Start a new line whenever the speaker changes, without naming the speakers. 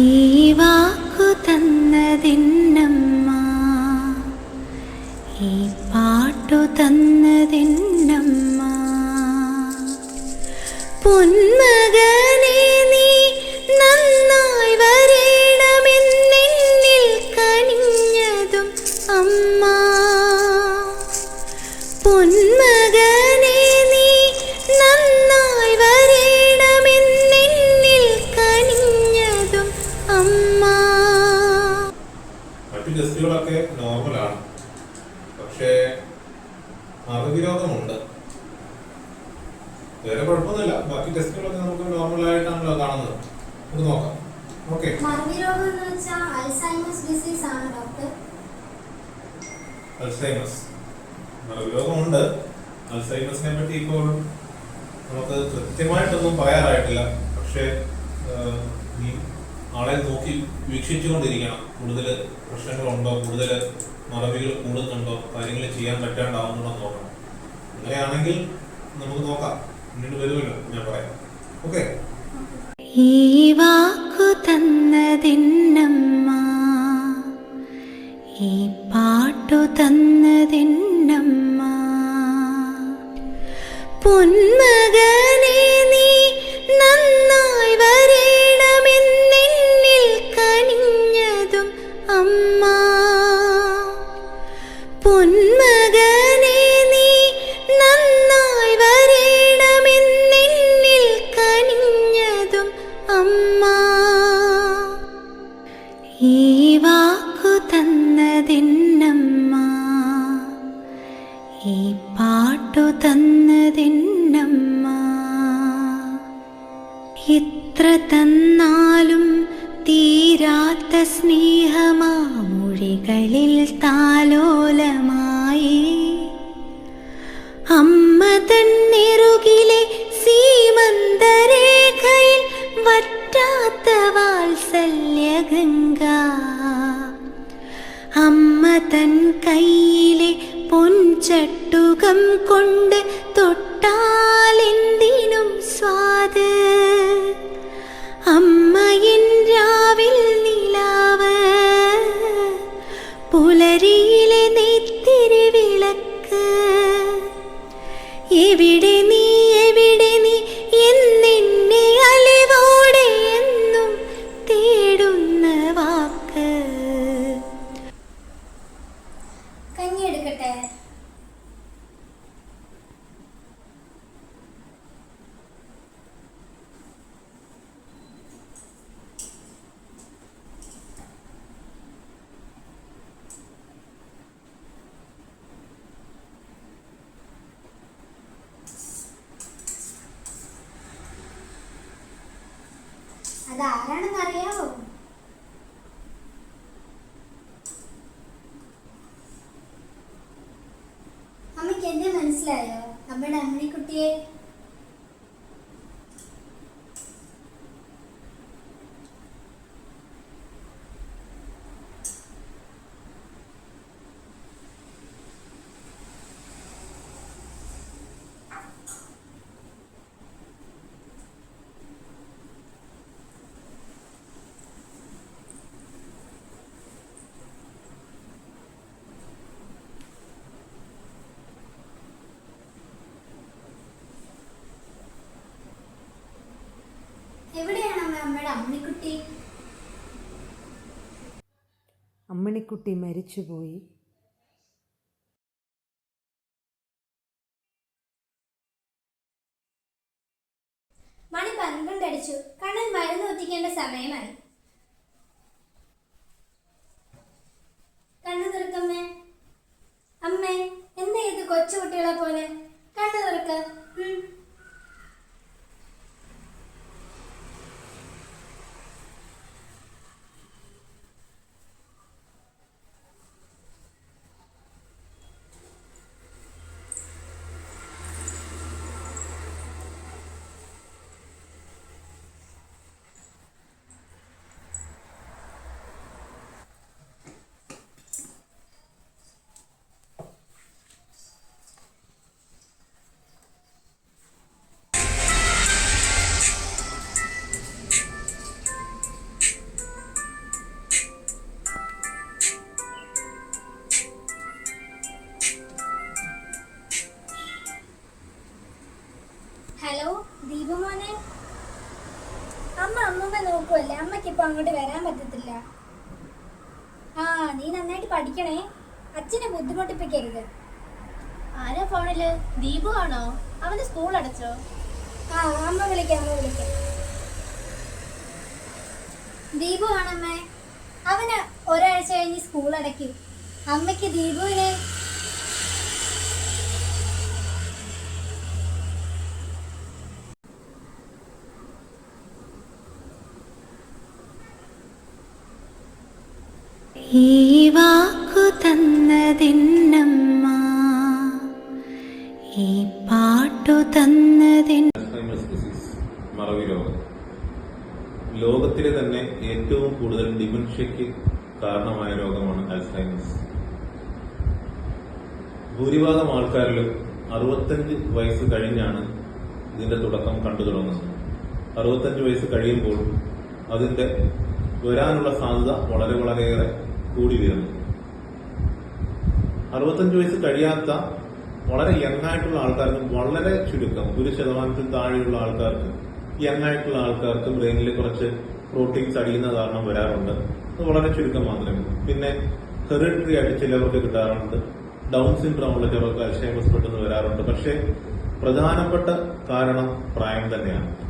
ഈ വാക്കു തന്നതിന്നമ്മ. ഈ പാട്ടു തന്നതിന്നമ്മ. പൊന്മകനെ നീ നന്നായി വരേണമെന്നെന്നിൽ കനിഞ്ഞതും അമ്മ. പൊന്മകനെ
ടെസ്റ്റുകളൊക്കെ നോർമലാണ് പക്ഷേ മതവിരോധമുണ്ട്. വേറെ കുഴപ്പമൊന്നുമില്ല. ബാക്കി ടെസ്റ്റുകളൊക്കെ നമുക്ക് നോർമൽ ആയിട്ടാണല്ലോ കാണുന്നത്. നമുക്ക് നോക്കാം. ഓക്കെ അൽസൈമസ് മതവിരോധമുണ്ട്. അൽസൈമസിനെ പറ്റി ഇപ്പോൾ നമുക്ക് കൃത്യമായിട്ടൊന്നും പറയാറായിട്ടില്ല. പക്ഷേ നീ ആളെ നോക്കി വീക്ഷിച്ചുകൊണ്ടിരിക്കണം. കൂടുതൽ പ്രശ്നങ്ങളുണ്ടോ? കൂടുതൽ മറവികൾ കൂടുന്നുണ്ടോ? കാര്യങ്ങൾ ചെയ്യാൻ പറ്റാണ്ടാവുന്നുണ്ടോ നോക്കണം. അങ്ങനെയാണെങ്കിൽ നമുക്ക് നോക്കാം. പിന്നീട് വരുമല്ലോ ഞാൻ പറയാം. ഓക്കെ.
ഈ വാക്കു ഈ പാട്ടു തന്നതിന്നമ്മ. പൊന്മകനെ ഈ പാട്ടു തന്നതിന്നമ്മ ഇത്ര തന്നാലും തീരാത്ത സ്നേഹമാ മൊഴികളിൽ താലോലമായി. അമ്മ തൻ നെറുകിലെ സീമന്തരേഖയിൽ വറ്റാത്ത വാത്സല്യഗംഗ അമ്മ തൻ കയ്യിലെ പൊൻചട്ടുകം കൊണ്ട് തൊട്ടാലെന്തിനും സ്വാദ്. അമ്മയിൻ രാവിൽ നിലാവ്. പുലരിയിലെ നെയ്ത്തിരി വിളക്ക്. എവിടെ നീ
അതാരാണെന്ന് അറിയാമോ അമ്മയ്ക്ക് എന്നെ മനസ്സിലായോ? അമ്മയുടെ അമ്മിണിക്കുട്ടിയെ അമ്മ അമ്മയുടെ അമ്മിണിക്കുട്ടി
അമ്മിണിക്കുട്ടി മരിച്ചുപോയി.
മണി പന്ത്രണ്ടടിച്ചു കണ്ണൻ മരുന്ന് ഒത്തിക്കേണ്ട സമയമായി. കണ്ണു തുറക്കമ്മേ. അമ്മേ എന്താ ഇത് കൊച്ചുകുട്ടികളെ പോലെ കണ്ണു തുറക്ക. നോക്കുമല്ലേ അമ്മയ്ക്ക് ഇപ്പൊ അങ്ങോട്ട് വരാൻ പറ്റത്തില്ല. ആ നീ നന്നായിട്ട് പഠിക്കണേ. അച്ഛനെ ബുദ്ധിമുട്ടിപ്പിക്കരുത്.
ആരാ ഫോണിൽ? ദീപു ആണോ? അവന് സ്കൂൾ അടച്ചോ?
ആ അമ്മ വിളിക്കാം അമ്മ വിളിക്കാം. ദീപു ആണമ്മേ. അവന് ഒരാഴ്ച കഴിഞ്ഞ് സ്കൂൾ അടയ്ക്കും. അമ്മയ്ക്ക് ദീപുവിനെ
ഈ വാക്കു തന്നതിന്നമ്മ. ഈ പാട്ടു തന്നതിൻ
മറവി രോഗം. ലോകത്തിലെ തന്നെ ഏറ്റവും കൂടുതൽ ഡിമെൻഷ്യയ്ക്ക് കാരണമായ രോഗമാണ് അൽസൈമസ് ഭൂരിഭാഗം ആൾക്കാരിലും അറുപത്തഞ്ച് വയസ്സ് കഴിഞ്ഞാണ് ഇതിന്റെ തുടക്കം കണ്ടു തുടങ്ങുന്നത്. അറുപത്തഞ്ച് വയസ്സ് കഴിയുമ്പോൾ അതിന്റെ വരാനുള്ള സാധ്യത വളരെ വളരെയേറെ കൂടി വരുന്നു. അറുപത്തഞ്ച് വയസ്സ് കഴിയാത്ത വളരെ യങ് ആയിട്ടുള്ള ആൾക്കാർക്ക് വളരെ ചുരുക്കം ഒരു ശതമാനത്തിൽ താഴെയുള്ള ആൾക്കാർക്ക് യങ് ആയിട്ടുള്ള ആൾക്കാർക്ക് ബ്രെയിനിൽ കുറച്ച് പ്രോട്ടീൻസ് അടിയുന്ന കാരണം വരാറുണ്ട്. അത് വളരെ ചുരുക്കം മാത്രമേ. പിന്നെ ഹെറിറ്ററി ആയിട്ട് ചിലവർക്ക് കിട്ടാറുണ്ട്. ഡൗൺ സിൻഡ്രോം ഉള്ള ചിലർക്ക് അൽഷൈമസ് പെട്ടെന്ന് വരാറുണ്ട്. പക്ഷേ പ്രധാനപ്പെട്ട കാരണം പ്രായം തന്നെയാണ്.